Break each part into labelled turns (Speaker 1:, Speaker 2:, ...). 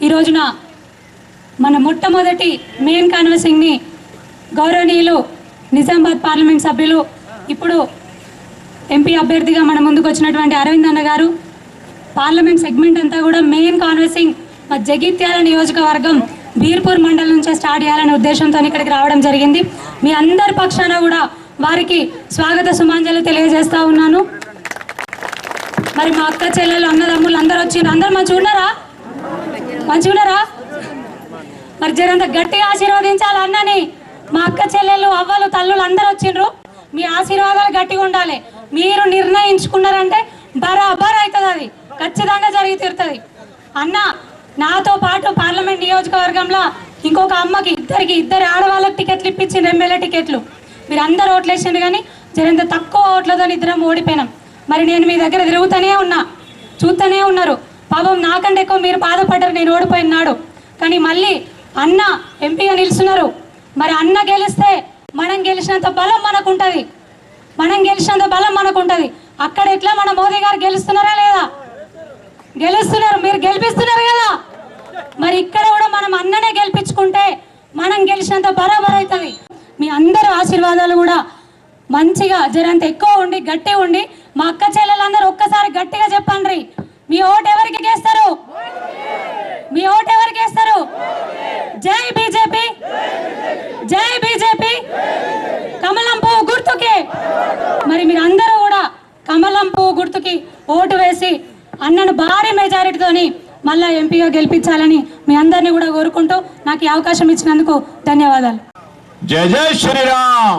Speaker 1: ఈ రోజున మన మొట్టమొదటి మెయిన్ కాన్వసింగ్ని గౌరవనీయులు నిజామాబాద్ పార్లమెంట్ సభ్యులు ఇప్పుడు ఎంపీ అభ్యర్థిగా మన ముందుకు వచ్చినటువంటి అరవింద్ అన్న గారు. పార్లమెంట్ సెగ్మెంట్ అంతా కూడా మెయిన్ కాన్వర్సింగ్ మా జగిత్యాల నియోజకవర్గం బీర్పూర్ మండలం నుంచే స్టార్ట్ చేయాలనే ఉద్దేశంతో ఇక్కడికి రావడం జరిగింది. మీ అందరి పక్షాన కూడా వారికి స్వాగత సుమాంజలు తెలియజేస్తా ఉన్నాను. మరి మా అక్క చెల్లెలు అన్నదమ్ములు అందరూ వచ్చిండ్రు అందరు మంచిగా ఉన్నారా? మంచిగా ఉన్నారా? మరి జరంత గట్టిగా ఆశీర్వదించాలి అన్నని మా అక్క చెల్లెలు అవ్వలు తల్లులు అందరూ వచ్చిండ్రు. మీ ఆశీర్వాదాలు గట్టిగా ఉండాలి. మీరు నిర్ణయించుకున్నారంటే బరాబర్ అవుతుంది అది. ఖచ్చితంగా జరిగి తీరుతుంది. అన్న నాతో పాటు పార్లమెంట్ నియోజకవర్గంలో ఇంకొక అమ్మకి ఇద్దరికి ఇద్దరు ఆడవాళ్ళకి టికెట్లు ఇప్పించిండ్రు ఎమ్మెల్యే టికెట్లు. మీరు అందరు ఓట్లేసిండ్రు కానీ జరంత తక్కువ ఓట్లతో ఇద్దరం ఓడిపోయినాం. మరి నేను మీ దగ్గర తిరుగుతూనే ఉన్నా. చూస్తూనే ఉన్నారు. పాపం నాకంటే ఎక్కువ మీరు బాధపడ్డారు నేను ఓడిపోయినాడు కానీ మళ్ళీ అన్న ఎంపీగా నిలుస్తున్నారు. మరి అన్న గెలిస్తే మనం గెలిచినంత బలం మనకు ఉంటుంది మనం గెలిచినంత బలం మనకు ఉంటుంది అక్కడ ఎట్లా మన మోదీ గారు గెలుస్తున్నారా లేదా? గెలుస్తున్నారు. మీరు గెలిపిస్తున్నారు కదా. మరి ఇక్కడ కూడా మనం అన్ననే గెలిపించుకుంటే మనం గెలిచినంత బరాబర్ అవుతుంది మీ అందరి ఆశీర్వాదాలు కూడా మంచిగా జరంత ఎక్కువ ఉండి గట్టి ఉండి మా అక్క చెల్లెలందరూ ఒక్కసారి గట్టిగా చెప్పండి. మీ ఓటు ఎవరికి వేస్తారు మీ ఓటు ఎవరికి వేస్తారు జై బీజేపీ. జై బీజేపీ. మరి మీరు అందరూ కూడా కమలం పువ్వు గుర్తుకి ఓటు వేసి అన్నను భారీ మెజారిటీతోని మళ్ళా ఎంపీగా గెలిపించాలని మీ అందరినీ కూడా కోరుకుంటూ నాకు ఈ అవకాశం ఇచ్చినందుకు ధన్యవాదాలు
Speaker 2: जय जय श्री राम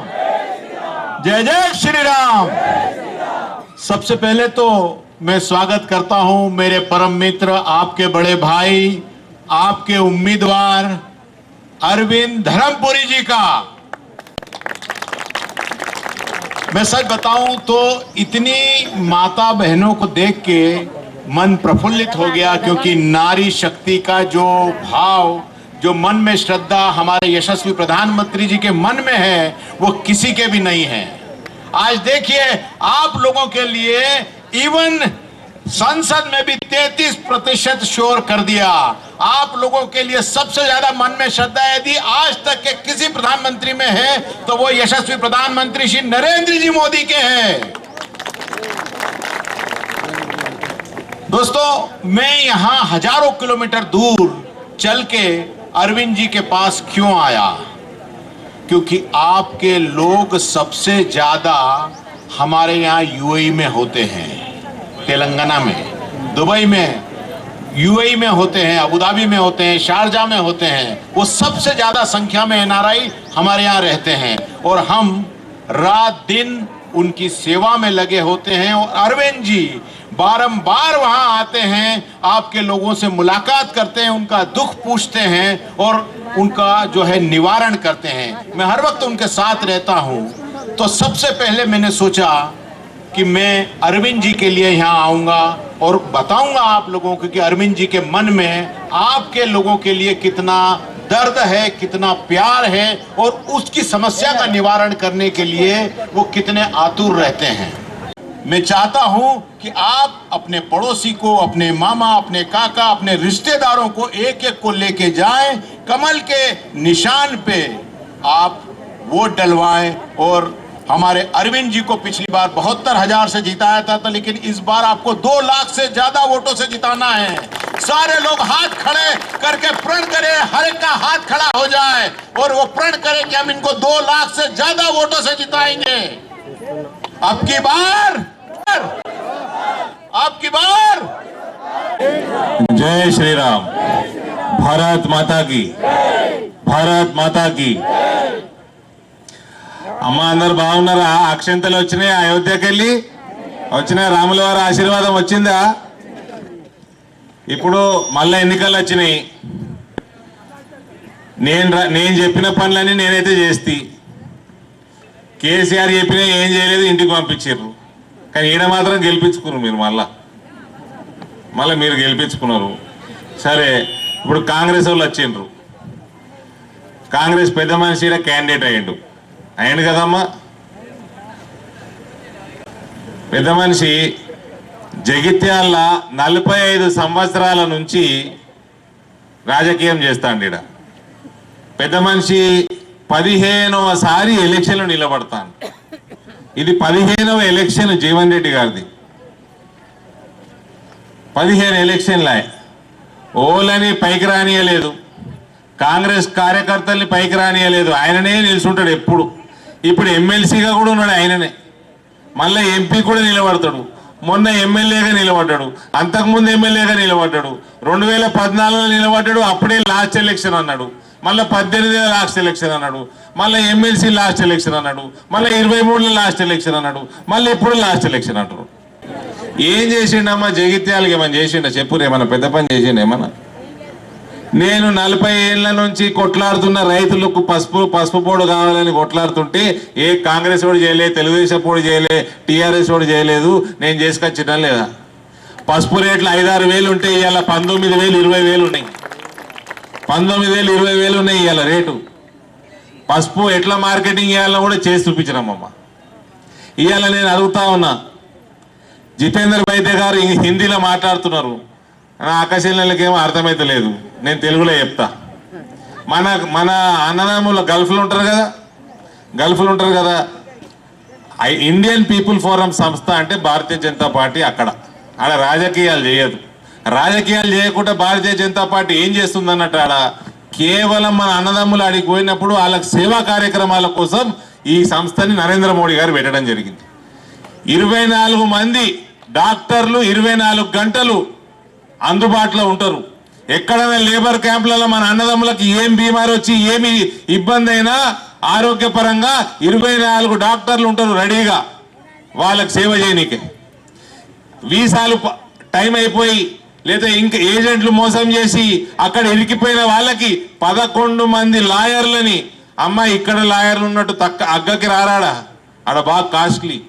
Speaker 2: जय जय श्री राम सबसे पहले तो मैं स्वागत करता हूं मेरे परम मित्र आपके बड़े भाई आपके उम्मीदवार अरविंद धर्मपुरी जी का मैं सच बताऊँ तो इतनी माता बहनों को देख के मन प्रफुल्लित हो गया, क्योंकि नारी शक्ति का जो भाव, जो मन में श्रद्धा हमारे यशस्वी प्रधानमंत्री जी के मन में है, वो किसी के भी नहीं है। आज देखिए, आप लोगों के लिए इवन संसद में भी 33 प्रतिशत शोर कर दिया। आप लोगों के लिए सबसे ज़्यादा मन में श्रद्धा यदि आज तक के किसी प्रधानमंत्री में है तो वो यशस्वी प्रधानमंत्री श्री नरेंद्र जी मोदी के हैं। दोस्तों, मैं यहाँ हज़ारों किलोमीटर दूर चल के अरविंद जी के पास क्यों आया? क्योंकि आपके लोग सबसे ज़्यादा हमारे यहाँ यूएई में होते हैं, तेलंगाना में, दुबई में। यूएई में होते हैं अबूधाबी में होते हैं शारजा में होते हैं, वो सबसे ज़्यादा संख्या में एनआरआई हमारे यहाँ रहते हैं। और हम रात दिन उनकी सेवा में लगे होते हैं। और अरविंद जी बारंबार वहाँ आते हैं, आपके लोगों से मुलाकात करते हैं, उनका दुख पूछते हैं और उनका जो है निवारण करते हैं। मैं हर वक्त उनके साथ रहता हूँ। तो सबसे पहले मैंने सोचा कि मैं अरविंद जी के लिए यहाँ आऊँगा। और बताऊँगा आप लोगों को कि अरविंद जी के मन में आपके लोगों के लिए कितना दर्द है, कितना प्यार है और उसकी समस्या का निवारण करने के लिए वो कितने आतुर रहते हैं। मैं चाहता हूँ कि आप अपने पड़ोसी को, अपने मामा, अपने काका, अपने रिश्तेदारों को एक एक को लेके जाएँ, कमल के निशान पे आप वोट डलवाएँ और हमारे अरविंद जी को पिछली बार बहत्तर हज़ार से जिताया था, था लेकिन इस बार आपको दो लाख से ज़्यादा वोटों से जिताना है। सारे लोग हाथ खड़े करके प्रण करें हर एक का हाथ खड़ा हो जाए और वो प्रण करें कि हम इनको दो लाख से ज़्यादा वोटों से जिताएँगे। अब की बार अब की बार।
Speaker 3: जय श्री राम भारत माता की भारत माता की। అమ్మ అందరు బాగున్నారా? అక్షంతలు వచ్చినాయి? అయోధ్యకి వెళ్ళి వచ్చినాయి? రాముల వారి ఆశీర్వాదం వచ్చిందా? ఇప్పుడు మళ్ళీ ఎన్నికలు వచ్చినాయి. నేను రా- నేను చెప్పిన పనులన్నీ నేనైతే చేస్తి. కేసీఆర్ చెప్పినా ఏం చేయలేదు ఇంటికి పంపించారు కానీ ఈడ మాత్రం గెలిపించుకున్నారు మీరు మళ్ళా. మళ్ళీ మీరు గెలిపించుకున్నారు. సరే ఇప్పుడు కాంగ్రెస్ వాళ్ళు వచ్చిండ్రు. కాంగ్రెస్ పెద్ద మనిషి ఈడ క్యాండిడేట్ అయ్యిండు. ఆయన కదమ్మా? పెద్ద మనిషి జగిత్యాల నలభై ఐదు సంవత్సరాల నుంచి రాజకీయం చేస్తాండి ఈడ. పెద్ద మనిషి పదిహేనవసారి ఎలక్షన్లు నిలబడతాను ఇది పదిహేనవ ఎలక్షన్ జీవన్ రెడ్డి గారిది. పదిహేను ఎలక్షన్ల. ఓలని పైకి రానియలేదు. కాంగ్రెస్ కార్యకర్తల్ని పైకి రానియలేదు. ఆయననే నిలుచుంటాడు ఎప్పుడు. ఇప్పుడు ఎమ్మెల్సీగా కూడా ఉన్నాడు ఆయననే. మళ్ళీ ఎంపీ కూడా నిలబడతాడు. మొన్న ఎమ్మెల్యేగా నిలబడ్డాడు. అంతకుముందు ఎమ్మెల్యేగా నిలబడ్డాడు. రెండు వేల పద్నాలుగులో నిలబడ్డాడు. అప్పుడే లాస్ట్ ఎలక్షన్ అన్నాడు. మళ్ళీ పద్దెనిమిది లాస్ట్ ఎలక్షన్ అన్నాడు. మళ్ళీ ఎమ్మెల్సీ లాస్ట్ ఎలక్షన్ అన్నాడు. మళ్ళీ ఇరవై మూడులో లాస్ట్ ఎలక్షన్ అన్నాడు. మళ్ళీ ఇప్పుడు లాస్ట్ ఎలక్షన్ అంటారు. ఏం చేసిండమ్మా? జగిత్యాలకి ఏమైనా చేసిండ? చెప్పురు ఏమన్నా పెద్ద పని చేసిండేమన్నా నేను నలభై ఏళ్ళ నుంచి కొట్లాడుతున్న రైతులకు పసుపు పసుపు పోడు కావాలని కొట్లాడుతుంటే ఏ కాంగ్రెస్ వాడు చేయలే తెలుగుదేశం పోడు చేయలే టీఆర్ఎస్ వాడు చేయలేదు నేను చేసుకొచ్చిన లేదా? పసుపు రేట్లు ఐదారు వేలు ఉంటే ఇవాళ పంతొమ్మిది వేలు ఇరవై వేలు ఉన్నాయి. పంతొమ్మిది వేలు ఇరవై వేలు ఉన్నాయి ఇవాళ రేటు. పసుపు ఎట్లా మార్కెటింగ్ చేయాలో కూడా చేసి చూపించినామమ్మ. ఇవాళ నేను అడుగుతా ఉన్నా జితేందర్ వైద్య గారు హిందీలో మాట్లాడుతున్నారు. ఆకాశీలకి ఏమో అర్థమైతే లేదు. నేను తెలుగులో చెప్తా. మన మన అన్నదమ్ముల గల్ఫ్లో ఉంటారు కదా? గల్ఫ్లు ఉంటారు కదా? ఐ- ఇండియన్ పీపుల్ ఫోరం సంస్థ అంటే భారతీయ జనతా పార్టీ అక్కడ. ఆడ రాజకీయాలు చేయదు. రాజకీయాలు చేయకుండా భారతీయ జనతా పార్టీ ఏం చేస్తుంది అన్నట్టు ఆడ? కేవలం మన అన్నదమ్ములు ఆడికి పోయినప్పుడు వాళ్ళకి సేవా కార్యక్రమాల కోసం ఈ సంస్థని నరేంద్ర మోడీ గారు పెట్టడం జరిగింది. ఇరవై నాలుగు మంది డాక్టర్లు ఇరవై నాలుగు గంటలు అందుబాటులో ఉంటారు. ఎక్కడైనా లేబర్ క్యాంపులలో మన అన్నదమ్ములకు ఏం బీమారి వచ్చి ఏమి ఇబ్బంది అయినా ఆరోగ్యపరంగా ఇరవై నాలుగు డాక్టర్లు ఉంటారు రెడీగా. వాళ్ళకి సేవ చేయనీకే. వీసాలు టైం అయిపోయి లేదా ఇంకా ఏజెంట్లు మోసం చేసి అక్కడ ఇరికిపోయిన వాళ్ళకి పదకొండు మంది లాయర్లని అమ్మ ఇక్కడ లాయర్లు ఉన్నట్టు తక్క అగ్గకి రారాడా ఆడ బాగా కాస్ట్లీ.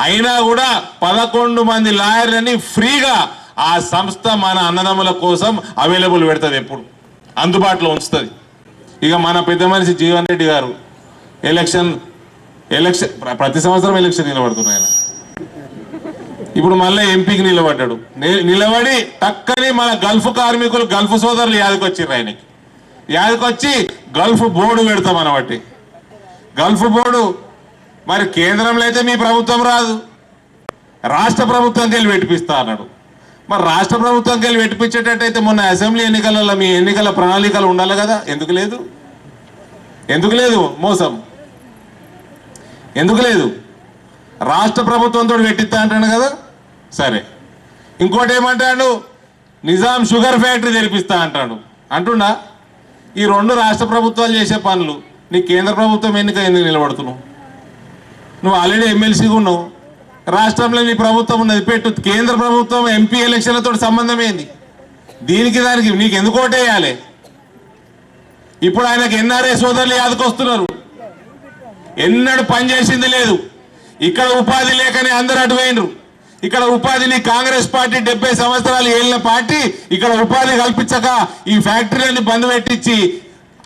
Speaker 3: అయినా కూడా పదకొండు మంది లాయర్లని ఫ్రీగా ఆ సంస్థ మన అన్నదమ్ముల కోసం అవైలబుల్ పెడుతుంది ఎప్పుడు. అందుబాటులో ఉంచుతుంది. ఇక మన పెద్ద మనిషి జీవన్ రెడ్డి గారు ఎలక్షన్ ఎలక్షన్ ప్ర- ప్రతి సంవత్సరం ఎలక్షన్ నిలబడుతున్నాయి ఆయన. ఇప్పుడు మళ్ళీ ఎంపీకి నిలబడ్డాడు. నిలబడి టక్కని మన గల్ఫ్ కార్మికులు గల్ఫ్ సోదరులు యాదకొచ్చారు ఆయనకి. యాదకొచ్చి గల్ఫ్ బోర్డు పెడతాం అనబట్టి గల్ఫ్ బోర్డు మరి కేంద్రంలో అయితే మీ ప్రభుత్వం రాదు. రాష్ట్ర ప్రభుత్వానికి వెళ్ళి పెట్టిపిస్తా అన్నాడు. మరి రాష్ట్ర ప్రభుత్వంకి వెళ్ళి పెట్టిపించేటట్టయితే మొన్న అసెంబ్లీ ఎన్నికలలో మీ ఎన్నికల ప్రణాళికలు ఉండాలి కదా? ఎందుకు లేదు? ఎందుకు లేదు మోసం? ఎందుకు లేదు? రాష్ట్ర ప్రభుత్వంతో పెట్టిస్తా అంటాడు కదా? సరే. ఇంకోటి ఏమంటాడు? నిజాం షుగర్ ఫ్యాక్టరీ తెరిపిస్తా అంటాడు. అంటున్నా ఈ రెండు రాష్ట్ర ప్రభుత్వాలు చేసే పనులు నీ కేంద్ర ప్రభుత్వం ఎన్నిక ఎందుకు నిలబడుతున్నావు? నువ్వు ఆల్రెడీ ఎమ్మెల్సీగా ఉన్నావు. రాష్ట్రంలో నీ ప్రభుత్వం ఉన్నది. పెట్టు. కేంద్ర ప్రభుత్వం ఎంపీ ఎలక్షన్లతో సంబంధం ఏంది దీనికి దానికి నీకు ఎందుకు ఓటేయాలి? ఇప్పుడు ఆయనకు ఎన్ఆర్ఏ సోదరులు యాదకొస్తున్నారు. ఎన్నడూ పని చేసింది లేదు. ఇక్కడ ఉపాధి లేకనే అందరు అటు పోయినరు. ఇక్కడ ఉపాధిని కాంగ్రెస్ పార్టీ డెబ్బై సంవత్సరాలు ఏళ్ళ పార్టీ ఇక్కడ ఉపాధి కల్పించక ఈ ఫ్యాక్టరీలన్నీ బంద్ పెట్టించి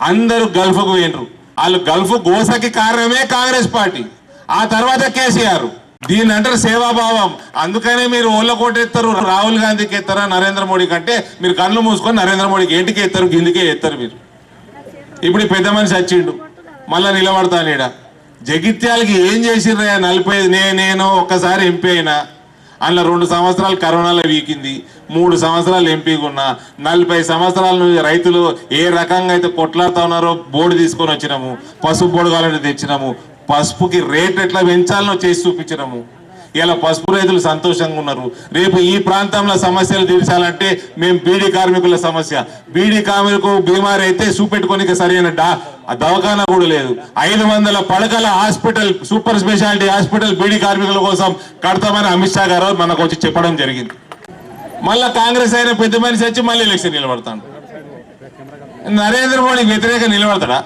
Speaker 3: అందరూ గల్ఫ్కు పోయినరు. వాళ్ళు గల్ఫ్ గోసకి కారణమే కాంగ్రెస్ పార్టీ. ఆ తర్వాత కేసీఆర్. దీని అంటారు సేవాభావం. అందుకనే మీరు ఓళ్ళ కోటెత్తారు రాహుల్ గాంధీకి ఎత్తారా నరేంద్ర మోడీ కంటే మీరు కళ్ళు మూసుకొని నరేంద్ర మోడీకి ఏంటికి ఎత్తారు గిందికే ఎత్తారు మీరు. ఇప్పుడు పెద్ద మనిషి వచ్చిండు మళ్ళా నిలబడతాను ఈడ జగిత్యాలకి ఏం చేసిర్రయ్యా నలభై నే నేను ఒక్కసారి ఎంపీ అయినా అందులో రెండు సంవత్సరాలు కరోనాలో వీకింది మూడు సంవత్సరాలు ఎంపీగా ఉన్నా నలభై సంవత్సరాల నుంచి రైతులు ఏ రకంగా అయితే కొట్లాడుతా ఉన్నారో బోర్డు తీసుకొని వచ్చినాము పసుపు బోర్డు కావాలంటే తెచ్చినాము పసుపుకి రేట్ ఎట్లా పెంచాలనో చేసి చూపించినాము ఇలా పసుపు రైతులు సంతోషంగా ఉన్నారు. రేపు ఈ ప్రాంతంలో సమస్యలు తీర్చాలంటే మేము బీడీ కార్మికుల సమస్య. బీడీ కార్మికు బీమారి అయితే చూపెట్టుకోనికి సరైన డా ఆ దవాఖానా కూడా లేదు. ఐదు వందల పడకల hospital super speciality hospital beedi కార్మికుల కోసం కడతామని అమిత్ షా గారు మనకు వచ్చి చెప్పడం జరిగింది. మళ్ళా కాంగ్రెస్ అయిన పెద్ద మనిషి వచ్చి మళ్ళీ ఎలక్షన్ నిలబడతాడు. నరేంద్ర మోడీకి వ్యతిరేక నిలబడతాడా?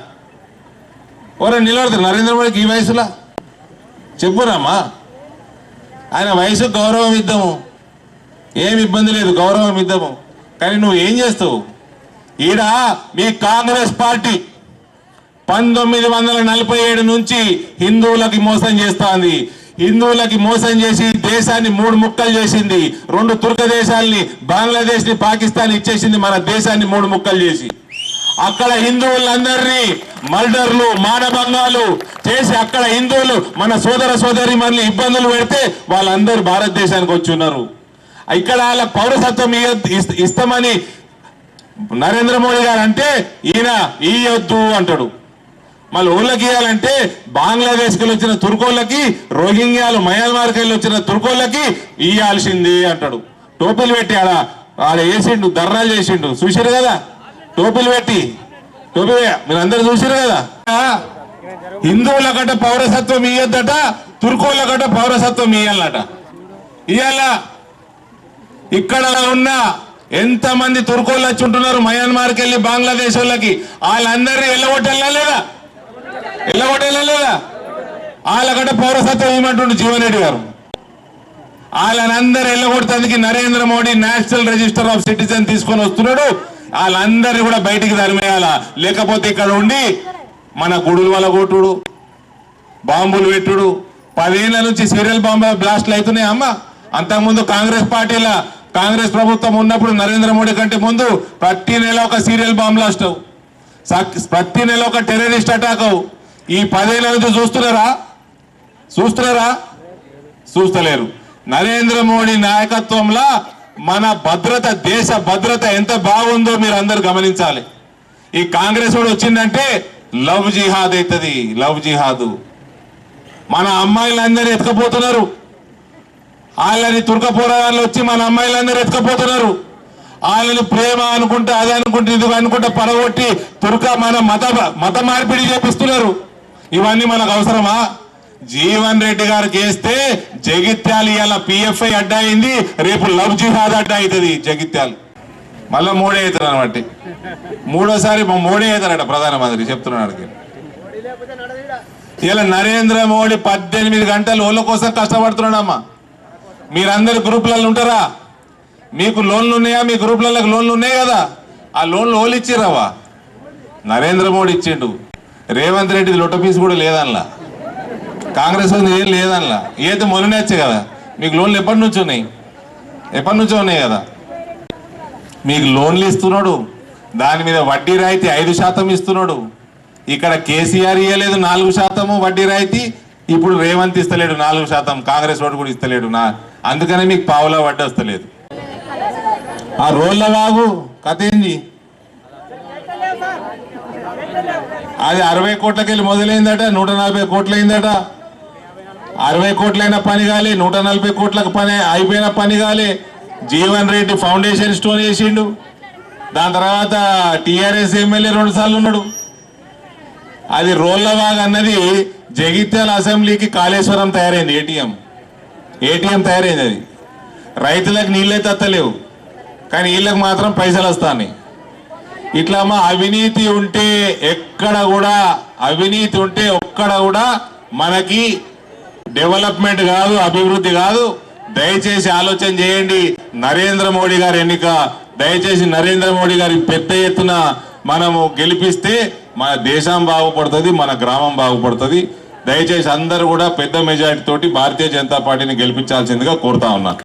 Speaker 3: ఓరే నిలబడతారు నరేంద్ర మోడీకి ఈ వయసులో? చెప్పురామా ఆయన వయసు గౌరవం ఇద్దాము. ఏమి ఇబ్బంది లేదు గౌరవం ఇద్దాము. కానీ నువ్వు ఏం చేస్తావు? ఈడ మీ కాంగ్రెస్ పార్టీ పంతొమ్మిది వందల నలభై ఏడు నుంచి హిందువులకి మోసం చేస్తోంది. హిందువులకి మోసం చేసి దేశాన్ని మూడు ముక్కలు చేసింది. రెండు తుర్క దేశాల్ని బంగ్లాదేశ్ని పాకిస్తాన్ ఇచ్చేసింది మన దేశాన్ని మూడు ముక్కలు చేసి. అక్కడ హిందువులందరినీ మర్డర్లు మానభంగాలు చేసి అక్కడ హిందువులు మన సోదర సోదరి మనల్ని ఇబ్బందులు పెడితే వాళ్ళందరూ భారతదేశానికి వచ్చి ఉన్నారు. ఇక్కడ వాళ్ళ పౌరసత్వం ఇస్తామని నరేంద్ర మోడీ గారు అంటే ఈయన ఇయ్యొద్దు అంటాడు. మళ్ళీ ఊళ్ళకి ఇవ్వాలంటే బంగ్లాదేశ్కి వచ్చిన తుర్కోళ్ళకి రోహింగ్యాలు మయన్మార్కి వెళ్ళి వచ్చిన తుర్కోళ్ళకి ఇయ్యాల్సింది అంటాడు. టోపీలు పెట్టి ఆడ ఆడ వేసిండు ధర్నాలు చేసిండు. చూసారు కదా? టోపీలు పెట్టి. టోపీ మీరు అందరు చూసారు కదా? హిందువుల గట పౌరసత్వం ఇయ్యొద్దట తుర్కోళ్ళ గట పౌరసత్వం ఇయ్యాలట. ఇయ్యాల. ఇక్కడ ఉన్న ఎంత మంది తుర్కోళ్ళు వచ్చి ఉంటున్నారు మయన్మార్కి వెళ్ళి బంగ్లాదేశ్ వాళ్ళకి? వాళ్ళందరినీ వెళ్ళగొట్టాలా లేదా? వెళ్ళగొట్టాలా లేదా? వాళ్ళకంటే పౌరసత్వం ఇవ్వమంటుండు జీవన్ రెడ్డి గారు వాళ్ళనందరూ వెళ్ళగొడుతందుకు Narendra Modi national register of citizen తీసుకొని వస్తున్నాడు. వాళ్ళందరినీ కూడా బయటికి తరిమేయాల? లేకపోతే ఇక్కడ ఉండి మన గుడుల వల్ల కొట్టుడు బాంబులు పెట్టుడు. పదేళ్ళ నుంచి సీరియల్ బాంబు బ్లాస్ట్లు అవుతున్నాయి అమ్మ. అంతకుముందు కాంగ్రెస్ పార్టీల కాంగ్రెస్ ప్రభుత్వం ఉన్నప్పుడు నరేంద్ర మోడీ కంటే ముందు ప్రతి నెల ఒక సీరియల్ బాంబ్ బ్లాస్ట్ ప్రతి నెల ఒక టెర్రరిస్ట్ అటాక్ అవు. ఈ పదేళ్ళ నుంచి చూస్తున్నారా? చూస్తున్నారా? చూస్తలేరు. నరేంద్ర మోడీ నాయకత్వంలో మన భద్రత దేశ భద్రత ఎంత బాగుందో మీరు అందరు గమనించాలి. ఈ కాంగ్రెస్ వాడు వచ్చిందంటే లవ్ జిహాద్ అవుతుంది లవ్ జిహాదు. మన అమ్మాయిలందరూ ఎత్తుకపోతున్నారు. వాళ్ళని తుర్క పోరాళ్ళు వచ్చి మన అమ్మాయిలందరూ ఎత్తుకపోతున్నారు. వాళ్ళని ప్రేమ అనుకుంటా అది అనుకుంటే ఇది అనుకుంటా పడగొట్టి తుర్క మన మత మత మార్పిడి చేపిస్తున్నారు. ఇవన్నీ మనకు అవసరమా? జీవన్ రెడ్డి గారికి వేస్తే జగిత్యాల ఇవాళ పిఎఫ్ఐ అడ్డా అయింది రేపు లవ్ జిహాద్ అడ్డా అవుతుంది జగిత్యాల. మళ్ళా మోడీ అవుతారు అనమాట. మూడోసారి మా మోడీ అవుతారట ప్రధానమంత్రి చెప్తున్నాడు ఇలా నరేంద్ర మోడీ పద్దెనిమిది గంటలు ఓళ్ళ కోసం కష్టపడుతున్నాడమ్మా. మీరందరు గ్రూపులలో ఉంటారా? మీకు లోన్లు ఉన్నాయా? మీ గ్రూపులలో లోన్లు ఉన్నాయి కదా. ఆ లోన్లు ఓళ్ళు ఇచ్చిర్రావా నరేంద్ర మోడీ ఇచ్చిండు. రేవంత్ రెడ్డి లొట్ట కూడా లేదనలా. కాంగ్రెస్ ఉంది ఏం లేదనలా. ఏది మొదలనేచ్చు కదా మీకు లోన్లు ఎప్పటి నుంచి ఉన్నాయి? ఎప్పటి నుంచో ఉన్నాయి కదా. మీకు లోన్లు ఇస్తున్నాడు దాని మీద వడ్డీ రాయితీ ఐదు శాతం ఇస్తున్నాడు. ఇక్కడ కేసీఆర్ ఇవ్వలేదు నాలుగు శాతము వడ్డీ రాయితీ ఇప్పుడు రేవంత్ ఇస్తలేడు నాలుగు శాతం కాంగ్రెస్ వాడు కూడా ఇస్తలేడు నా అందుకనే మీకు పావులా వడ్డీ వస్తలేదు. ఆ రోళ్ళ వాగు కథ ఏంది? అది అరవై కోట్లకి వెళ్ళి మొదలైందట నూట నలభై కోట్లు అయిందట అరవై కోట్లైన పని కాలే నూట నలభై కోట్లకు పని అయిపోయిన పని కాలే. జీవన్ రెడ్డి ఫౌండేషన్ స్టోన్ చేసిండు దాని తర్వాత టీఆర్ఎస్ ఎమ్మెల్యే రెండు సార్లు ఉన్నాడు. అది రోళ్ళవాగ్ అన్నది జగిత్యాల అసెంబ్లీకి కాళేశ్వరం తయారైంది ఏటీఎం. ఏటీఎం తయారైంది అది. రైతులకు నీళ్ళైతే వస్తలేవు కానీ వీళ్ళకి మాత్రం పైసలు వస్తాయి ఇట్లా మా అవినీతి ఉంటే ఎక్కడ కూడా అవినీతి ఉంటే ఒక్కడ కూడా మనకి డెవలప్మెంట్ కాదు అభివృద్ధి కాదు. దయచేసి ఆలోచన చేయండి. నరేంద్ర మోడీ గారి ఎన్నిక. దయచేసి నరేంద్ర మోడీ గారి పెద్ద ఎత్తున మనము గెలిపిస్తే మన దేశం బాగుపడుతుంది మన గ్రామం బాగుపడుతుంది. దయచేసి అందరూ కూడా పెద్ద మెజారిటీ తోటి భారతీయ జనతా పార్టీని గెలిపించాల్సిందిగా కోరుతా ఉన్నా.